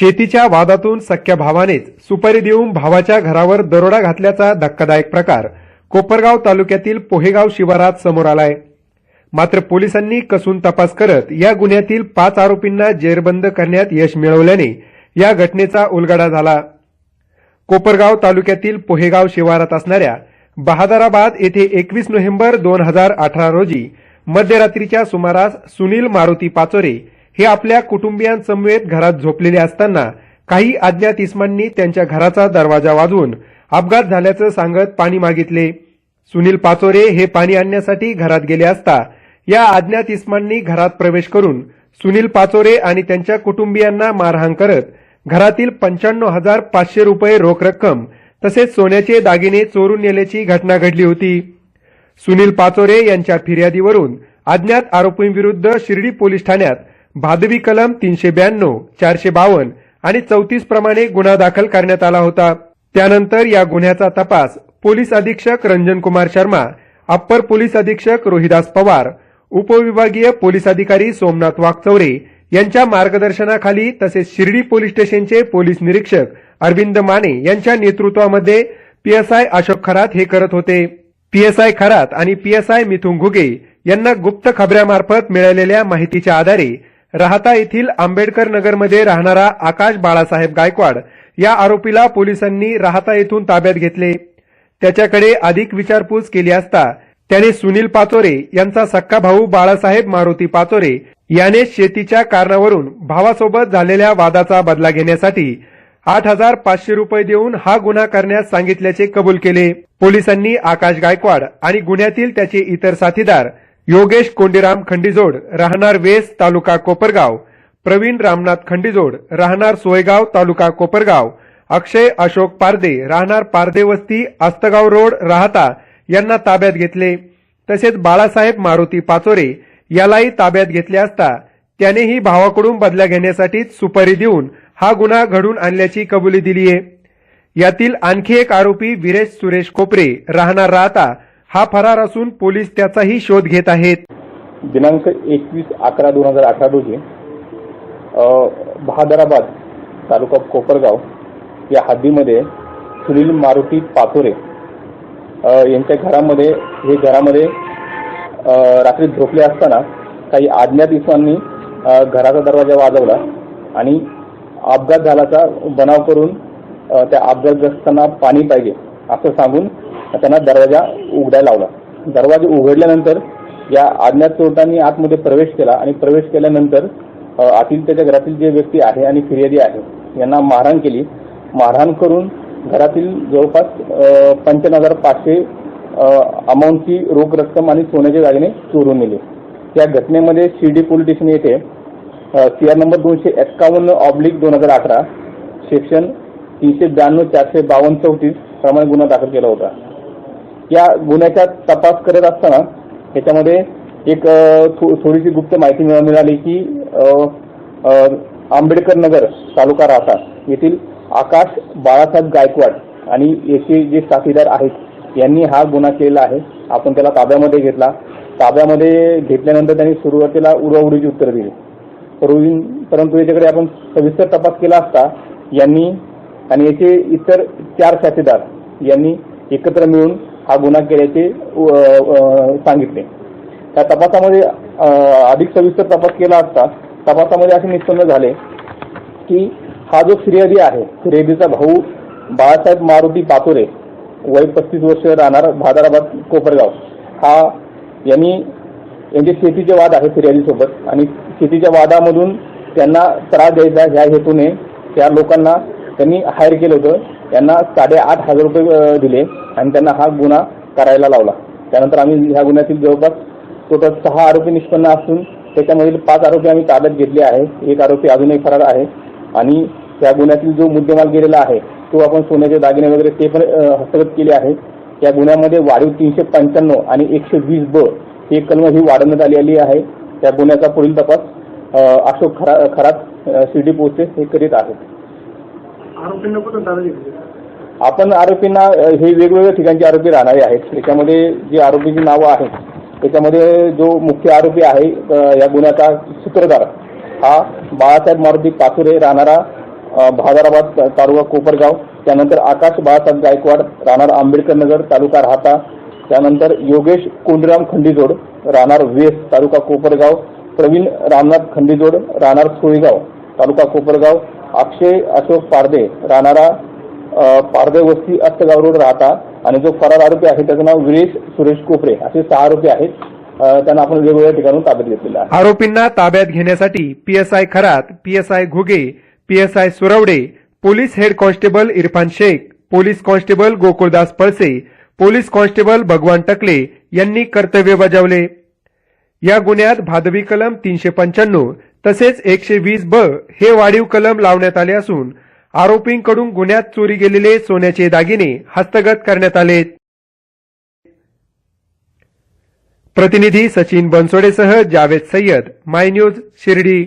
शेतीच्या वादातून सख्या भावानेच सुपारी देऊन भावाच्या घरावर दरोडा घातल्याचा धक्कादायक प्रकार कोपरगाव तालुक्यातील पोहेगाव शिवारात समोर आलाय. मात्र पोलिसांनी कसून तपास करत या गुन्ह्यातील पाच आरोपींना जेरबंद करण्यात यश मिळवल्याने या घटनेचा उलगडा झाला. कोपरगाव तालुक्यातील पोहेगाव शिवारात असणाऱ्या बहादराबाद येथे एकवीस नोव्हेंबर दोन हजार अठरा रोजी मध्यरात्रीच्या सुमारास सुनील मारुती पाचोरे हे आपल्या कुटुंबियांसमवेत घरात झोपलेले असताना काही अज्ञात इस्मांनी त्यांच्या घराचा दरवाजा वाजवून अपघात झाल्याचं सांगत पाणी मागितले. सुनील पाचोरे हे पाणी आणण्यासाठी घरात गेले असता या अज्ञात इस्मांनी घरात प्रवेश करून सुनील पाचोरे आणि त्यांच्या कुटुंबियांना मारहाण करत घरातील पंच्याण्णव हजार पाचशे रुपये रोख रक्कम तसेच सोन्याचे दागिने चोरून नेल्याची घटना घडली होती. सुनील पाचोरे यांच्या फिर्यादीवरून अज्ञात आरोपींविरुद्ध शिर्डी पोलीस ठाण्यात भादवी कलम तीनशे ब्याण्णव चारशे बावन्न आणि चौतीस प्रमाणे गुन्हा दाखल करण्यात आला होता. त्यानंतर या गुन्ह्याचा तपास पोलीस अधीक्षक रंजन कुमार शर्मा अप्पर पोलीस अधीक्षक रोहिदास पवार उपविभागीय पोलीस अधिकारी सोमनाथ वाघचौरे यांच्या मार्गदर्शनाखाली तसेच शिर्डी पोलीस स्टेशनचे पोलीस निरीक्षक अरविंद माने यांच्या नेतृत्वामध्ये पीएसआय अशोक खरात हे करत होते. पीएसआय खरात आणि पीएसआय मिथुन घुगे यांना गुप्त खबऱ्यामार्फत मिळालेल्या माहितीच्या आधारे राहता येथील आंबेडकर नगरमध्ये राहणारा आकाश बाळासाहेब गायकवाड या आरोपीला पोलिसांनी राहता येथून ताब्यात घेतले. त्याच्याकडे अधिक विचारपूस केली असता त्याने सुनील पाचोरे यांचा सक्का भाऊ बाळासाहेब मारुती पाचोरे याने शेतीच्या कारणावरून भावासोबत झालेल्या वादाचा बदला घेण्यासाठी आठ हजार पाचशे रुपये देऊन हा गुन्हा करण्यास सांगितल्याचे कबूल केले. पोलिसांनी आकाश गायकवाड आणि गुन्ह्यातील त्याचे इतर साथीदार योगेश कोंडीराम खंडीजोड राहणार वेस तालुका कोपरगाव. प्रवीण रामनाथ खंडीजोड राहणार सोयगाव तालुका कोपरगाव. अक्षय अशोक पारदे राहणार पारदे वस्ती आस्तगाव रोड राहता यांना ताब्यात घेतले. तसेच बाळासाहेब मारुती पाचोरे यालाही ताब्यात घेतले असता त्यानेही भावाकडून बदला घेण्यासाठी सुपारी देऊन हा गुन्हा घडून आणल्याची कबुली दिली आहे यातील आणखी एक आरोपी विरेश सुरेश कोपरे राहणार राहता हा फरार असून पोलीस त्याचाही शोध घेत आहेत. दिनांक एकवीस अकरा दोन हजार अठरा रोजी बहादराबाद तालुका कोपरगाव या हद्दीमध्ये सुनील मारुती पाचोरे यांच्या घरामध्ये हे घरामध्ये रात्री झोपले असताना काही अज्ञात इसमांनी घराचा दरवाजा वाजवला आणि अपघात झाल्याचा बनाव करून त्या अपघातग्रस्तांना पाणी पाहिजे असं सांगून त्यांना दरवाजा उघडायला लावला. दरवाजा उघडल्यानंतर या अज्ञात चोरटांनी आतमध्ये प्रवेश केला आणि प्रवेश केल्यानंतर आतील त्याच्या घरातील जे व्यक्ती आहे आणि फिर्यादी आहे यांना मारहाण केली. मारहाण करून घरातील जवळपास पंच्याण्णव हजार पाचशे अमाऊंटची रोख रक्कम आणि सोन्याचे दागिने चोरून नेले. या घटनेमध्ये शिर्डी पोलीस स्टेशन येथे सी आर नंबर दोनशे एक्कावन्न ऑब्लिक दोन हजार अठरा सेक्शन तीनशे ब्याण्णव चारशे बावन्न चौतीस प्रमाणे गुन्हा दाखल केला होता. या गुन्ह्याचा तपास करत असताना त्याच्यामध्ये एक थो- थोडीशी गुप्त माहिती मिळाली की आंबेडकर नगर तालुका राहता. येथील आकाश बाळासाहेब गायकवाड आणि याचे जे साथीदार आहेत यांनी हा गुन्हा केलेला आहे. आपण त्याला ताब्यामध्ये घेतला. ताब्यामध्ये घेतल्यानंतर त्यांनी सुरुवातीला उडवाउडीची उत्तरं दिली. परंतु परंतु याच्याकडे आपण सविस्तर तपास केला असता यांनी आणि याचे इतर चार साथीदार यांनी एकत्र मिळून हा गुन्हा केल्याचे सांगितले. त्या तपासामध्ये अधिक सविस्तर तपास केला असता तपासामध्ये असे निष्पन्न झाले की हा जो फिर्यादी आहे फिर्यादीचा भाऊ बाळासाहेब मारुती पाचोरे वय पस्तीस वर्ष राहणार भादाराबाद कोपरगाव. हा यांनी यांचे शेतीचे वाद आहे फिर्यादीसोबत आणि शेतीच्या वादामधून त्यांना त्रास द्यायचा ह्या हेतूने त्या लोकांना त्यांनी हायर केलं होतं. यांना साडेआठ हजार रुपये दिले आणि त्यांना हा गुन्हा करायला लावला. त्यानंतर आम्ही ह्या गुन्ह्यातील जवळपास टोटल सहा आरोपी निष्पन्न असून त्याच्यामधील पाच आरोपी आम्ही ताब्यात घेतले आहे एक आरोपी अजूनही फरार आहे आणि त्या गुन्ह्यातील जो मुद्देमाल गेलेला आहे तो आपण सोन्याचे दागिने वगैरे ते पण हस्तगत केले आहे या गुन्ह्यामध्ये वाढीव तीनशे पंच्याण्णव आणि एकशे वीस ब हे कलम ही वाढवण्यात आलेली आहे. त्या गुन्ह्याचा पुढील तपास अशोक खरा खरात अ, शिर्डी पोहोचते हे करीत आहेत. आरोपींना कुठं ताब्यात आपण आरोपींना अ, हे वेगवेगळ्या ठिकाणचे आरोपी राहणारे आहेत. त्याच्यामध्ये जी आरोपीची नावं आहेत त्याच्यामध्ये जो मुख्य आरोपी आहे अ, या गुन्ह्याचा सूत्रधार हा बाळासाहेब मारुती पाचुरे राहणारा अ, तालुका कोपरगाव. त्यानंतर आकाश बाळासाहेब गायकवाड राहणार आंबेडकर नगर तालुका राहता. त्यानंतर योगेश कोंडराम खंडीजोड राहणार वेस तालुका कोपरगाव. प्रवीण रामनाथ खंडीजोड राहणार सोयगाव. तालुका कोपरगाव अक्षय अशोक पारदे राहणारा पारदे वस्ती अस्तगाव रोड राहता. आणि जो फरार आरोपी आहे त्याचं नाव विरेश सुरेश कोपरे. असे सहा आरोपी आहेत. त्यांना आपण वेगवेगळ्या ठिकाणून ताब्यात घेतलेलं आहे. आरोपींना ताब्यात घेण्यासाठी PSI Kharat PSI Ghuge PSI Suravade police head constable Irfan Shaikh police constable Gokuldas Palse police constable Bhagwan Takle यांनी कर्तव्य बजावले. या गुन्ह्यात भादवी कलम तीनशे पंच्याण्णव तसेच एकशे वीस ब हे वाढीव कलम लावण्यात आले असून आरोपींकडून गुन्ह्यात चोरी गेलेले सोन्याचे दागिने हस्तगत करण्यात आले प्रतिनिधी सचिन बनसोडेसह जावेद सय्यद माय न्यूज शिर्डी.